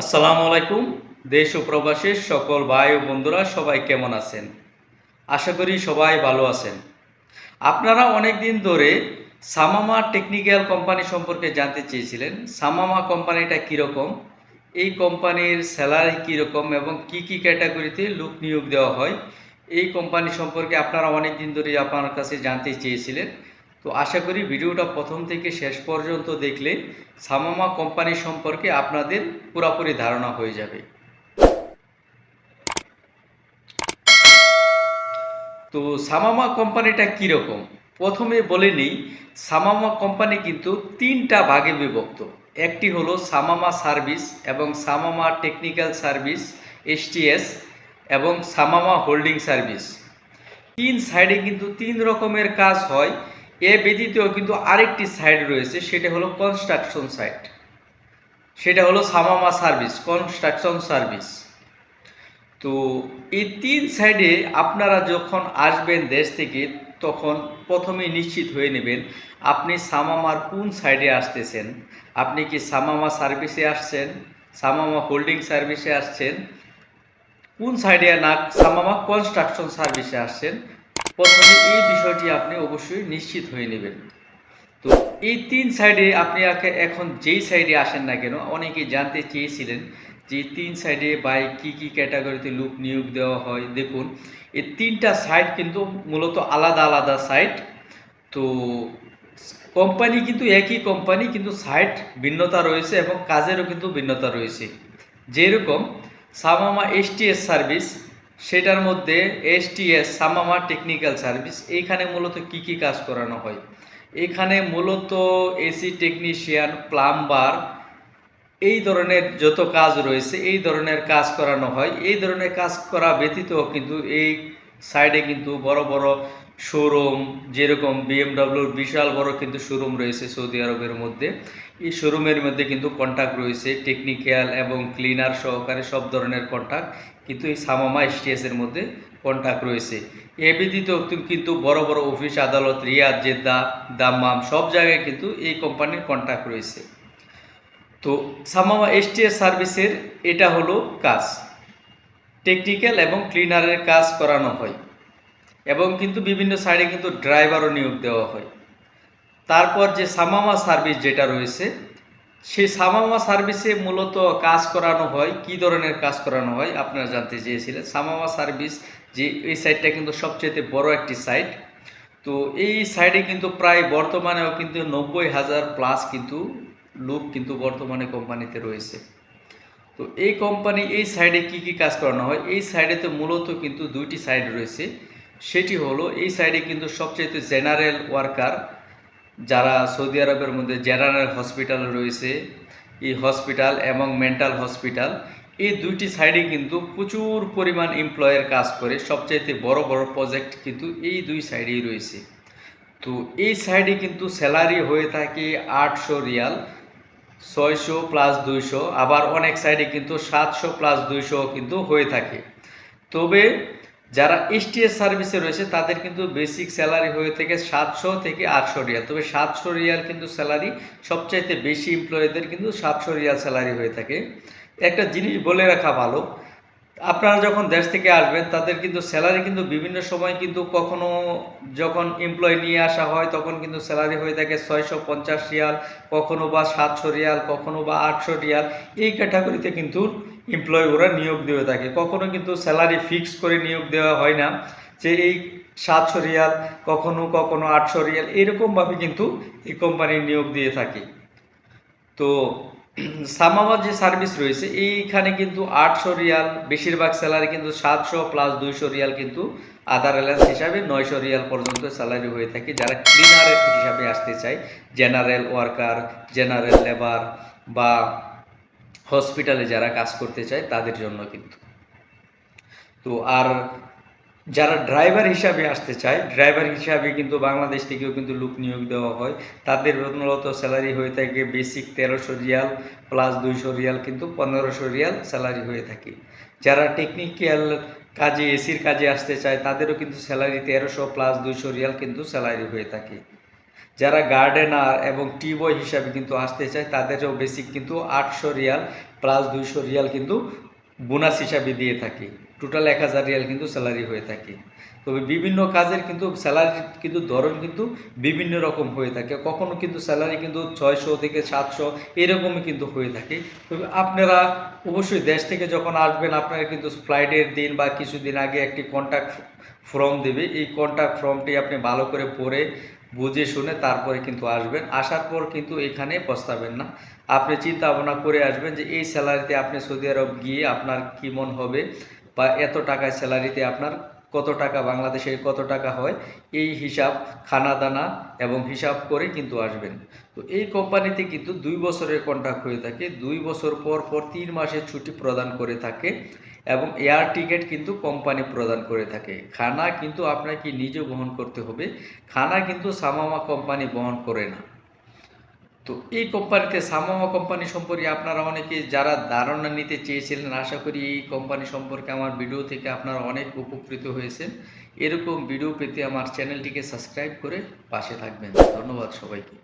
আসসালামু আলাইকুম, দেশ ও প্রবাসের সকল ভাই ও বন্ধুরা, সবাই কেমন আছেন? আশা করি সবাই ভালো আছেন। আপনারা অনেক দিন ধরে সামামা টেকনিক্যাল কোম্পানি সম্পর্কে জানতে চেয়েছিলেন, সামামা কোম্পানিটা কীরকম, এই কোম্পানির স্যালারি কীরকম এবং কি কি ক্যাটাগরিতে লোক নিয়োগ দেওয়া হয়, এই কোম্পানি সম্পর্কে আপনারা অনেক দিন ধরে আপনার কাছে জানতে চেয়েছিলেন। তো আশা করি ভিডিওটা প্রথম থেকে শেষ পর্যন্ত দেখলে সামামা কোম্পানি সম্পর্কে আপনাদের পুরোপুরি ধারণা হয়ে যাবে। তো সামামা কোম্পানিটা কীরকম? প্রথমে বলে নিই, সামামা কোম্পানি কিন্তু তিনটা ভাগে বিভক্ত। একটি হলো সামামা সার্ভিস এবং সামামা টেকনিক্যাল সার্ভিস, এসটিএস, এবং সামামা হোল্ডিং সার্ভিস। তিন সাইডে কিন্তু তিন রকমের কাজ হয়। এ ব্যতীতও কিন্তু আরেকটি সাইড রয়েছে, সেটা হলো কনস্ট্রাকশন সাইট সেটা হলো সামামা সার্ভিস কনস্ট্রাকশন সার্ভিস তো এই তিন সাইডে আপনারা যখন আসবেন দেশ থেকে, তখন প্রথমে নিশ্চিত হয়ে নেবেন, আপনি সামামার কোন সাইডে আসতেছেন? আপনি কি সামামা সার্ভিসে আসছেন? সামামা হোল্ডিং সার্ভিসে আসছেন? কোন সাইডে না, সামামা কনস্ট্রাকশন সার্ভিসে আসছেন? প্রথমে এই বিষয়টি আপনি অবশ্যই নিশ্চিত হয়ে নেবেন। তো এই তিন সাইডে আপনি এখন যেই সাইডে আসেন না কেন, অনেকেই জানতে চেয়েছিলেন যে তিন সাইডে বাই কি কি ক্যাটাগরিতে লোক নিয়োগ দেওয়া হয়। দেখুন, এই তিনটা সাইড কিন্তু মূলত আলাদা আলাদা সাইট তো কোম্পানি কিন্তু একই কোম্পানি, কিন্তু সাইট ভিন্নতা রয়েছে এবং কাজেরও কিন্তু ভিন্নতা রয়েছে। যেরকম সামামা এসটিএস সার্ভিস সেটার মধ্যে এসটিএস, সামামা টেকনিক্যাল সার্ভিস, এইখানে মূলত কি কি কাজ করানো হয়? এখানে মূলত এসি টেকনিশিয়ান, প্লাম্বার, এই ধরনের যত কাজ রয়েছে, এই ধরনের কাজ করানো হয়। এই ধরনের কাজ করা ব্যতীত কিন্তু এই সাইডে কিন্তু বড় বড় শোরুম, যেরকম বিএমডাব্লিউর বিশাল বড় কিন্তু শোরুম রয়েছে সৌদি আরবের মধ্যে। এই শোরুমের মধ্যে কিন্তু কন্ট্যাক্ট রয়েছে টেকনিক্যাল এবং ক্লিনার সহকারে সব ধরনের কন্ট্যাক্ট কিন্তু এই সামামা এসটিএসের মধ্যে কন্ট্যাক্ট রয়েছে। এ ব্যতীত কিন্তু বড় বড় অফিস, আদালত, রিয়াদ, জেদ্দা, দাম্মাম সব জায়গায় কিন্তু এই কোম্পানির কন্ট্যাক্ট রয়েছে। তো সামামা এসটিএস সার্ভিসের এটা হলো কাজ। টেকনিক্যাল এবং ক্লিনারের কাজ করানো হয়। এবং কিন্তু বিভিন্ন সাইডে কিন্তু ড্রাইভারও নিয়োগ দেওয়া হয়। তারপর যে সামামা সার্ভিস যেটা রয়েছে, সেই সামামা সার্ভিসে মূলত কাজ করানো হয়, কি ধরনের কাজ করানো হয় আপনারা জানতে চেয়েছিলেন। সামামা সার্ভিস যে এই সাইটটা কিন্তু সবচেয়ে বড় একটি সাইট। তো এই সাইডে কিন্তু প্রায় বর্তমানেও কিন্তু নব্বই হাজার প্লাস কিন্তু লোক কিন্তু বর্তমানে কোম্পানিতে রয়েছে। তো এই কোম্পানি, এই সাইডে কি কি কাজ করানো হয়? এই সাইডেতে মূলত কিন্তু দুইটি সাইড রয়েছে। সেটি হলো, এই সাইডে কিন্তু সবচেয়ে জেনারেল ওয়ার্কার যারা সৌদি আরবের মধ্যে জেনারেল হসপিটাল রয়েছে, এই হসপিটাল এবং মেন্টাল হসপিটাল এই দুইটি সাইডে কিন্তু প্রচুর পরিমাণ এমপ্লয়ের কাজ করে। সবচাইতে বড় বড় প্রজেক্ট কিন্তু এই দুই সাইডেই রয়েছে। তো এই সাইডে কিন্তু স্যালারি হয়ে থাকে আটশো রিয়াল, ছয়শো প্লাস দুইশো, আবার অনেক সাইডে কিন্তু সাতশো প্লাস দুইশো কিন্তু হয়ে থাকে। তবে যারা এসটিএস সার্ভিসে রয়েছে, তাদের কিন্তু বেসিক স্যালারি হয়ে থাকে সাতশো থেকে আটশো রিয়াল। তবে সাতশো রিয়াল কিন্তু স্যালারি সবচাইতে বেশি এমপ্লয়ীদের কিন্তু সাতশো রিয়াল স্যালারি হয়ে থাকে। একটা জিনিস বলে রাখা ভালো, আপনারা যখন দেশ থেকে আসবেন, তাদের কিন্তু স্যালারি কিন্তু বিভিন্ন সময় কিন্তু কখনো যখন এমপ্লয় নিয়ে আসা হয়, তখন কিন্তু স্যালারি হয়ে থাকে ছয়শো পঞ্চাশ রিয়াল, কখনো বা সাতশো রিয়াল, কখনো বা আটশো রিয়াল। এই ক্যাটাগরিতে কিন্তু এমপ্লয় ওরা নিয়োগ দিয়ে থাকে কখনো কিন্তু স্যালারি ফিক্স করে নিয়োগ দেওয়া হয় না যে এই সাতশো রিয়াল, কখনো কখনো আটশো রিয়াল, এরকমভাবে কিন্তু এই কোম্পানি নিয়োগ দিয়ে থাকে। তো সামামা যে সার্ভিস রয়েছে, এইখানে কিন্তু আটশো রিয়াল, বেশিরভাগ স্যালারি কিন্তু সাতশো প্লাস দুইশো রিয়াল কিন্তু আদার অ্যালায়েন্স হিসাবে নয়শো রিয়াল পর্যন্ত স্যালারি হয়ে থাকে। যারা ক্লিনারের হিসাবে আসতে চায় জেনারেল ওয়ার্কার জেনারেল লেবার বা হসপিটালে যারা কাজ করতে চায়, তাদের জন্য কিন্তু। তো আর যারা ড্রাইভার হিসাবে আসতে চায় ড্রাইভার হিসাবে কিন্তু বাংলাদেশ থেকেও কিন্তু লোক নিয়োগ দেওয়া হয়। তাদের মূলত স্যালারি হয়ে থাকে বেসিক তেরোশো রিয়াল প্লাস দুইশো রিয়াল কিন্তু পনেরোশো রিয়াল স্যালারি হয়ে থাকে। যারা টেকনিক্যাল কাজে এসির কাজে আসতে চায়, তাদেরও কিন্তু স্যালারি তেরোশো প্লাস দুইশো রিয়াল কিন্তু স্যালারি হয়ে থাকে। যারা গার্ডেনার এবং টি বয় হিসাবে কিন্তু আসতে চায়, তাদেরও বেসিক কিন্তু আটশো রিয়াল প্লাস দুইশো রিয়াল কিন্তু বোনাস হিসাবে দিয়ে থাকি। টোটাল এক হাজার রিয়াল কিন্তু স্যালারি হয়ে থাকে। তবে বিভিন্ন কাজের কিন্তু স্যালারি কিন্তু ধরন কিন্তু বিভিন্ন রকম হয়ে থাকে। কখনো কিন্তু স্যালারি কিন্তু ছয়শো থেকে সাতশো এরকমই কিন্তু হয়ে থাকে। তবে আপনারা অবশ্যই দেশ থেকে যখন আসবেন, আপনারা কিন্তু ফ্লাইটের দিন বা কিছুদিন আগে একটি কন্ট্যাক্ট ফর্ম দেবে। এই কন্ট্যাক্ট ফর্মটি আপনি ভালো করে পড়ে বুঝে শুনে তারপরে কিন্তু আসবেন। আসার পর কিন্তু এখানে পস্তাবেন না। আপনি চিন্তা ভাবনা করে আসবেন যে এই স্যালারিতে আপনি সৌদি আরব গিয়ে আপনার কী মন হবে বা এত টাকা স্যালারিতে আপনার কত টাকা বাংলাদেশে কত টাকা হয়, এই হিসাব খানা দানা এবং হিসাব করে কিন্তু আসবেন। তো এই কোম্পানিতে কিন্তু দুই বছরের কন্ট্রাক্ট হয়ে থাকে, দুই বছর পর পর তিন মাসের ছুটি প্রদান করে থাকে এবং এয়ার টিকিট কিন্তু কোম্পানি প্রদান করে থাকে। খানা কিন্তু আপনাকে নিজে বহন করতে হবে, খানা কিন্তু সামামা কোম্পানি বহন করে না। তো এই কোম্পানিতে সামামা কোম্পানি সম্পর্কে আপনারা অনেকে যারা ধারণা নিতে চেয়েছিলেন, আশা করি এই কোম্পানি সম্পর্কে আমার ভিডিও থেকে আপনারা অনেক উপকৃত হয়েছেন। এরকম ভিডিও পেতে আমার চ্যানেলটিকে সাবস্ক্রাইব করে পাশে থাকবেন। ধন্যবাদ সবাইকে।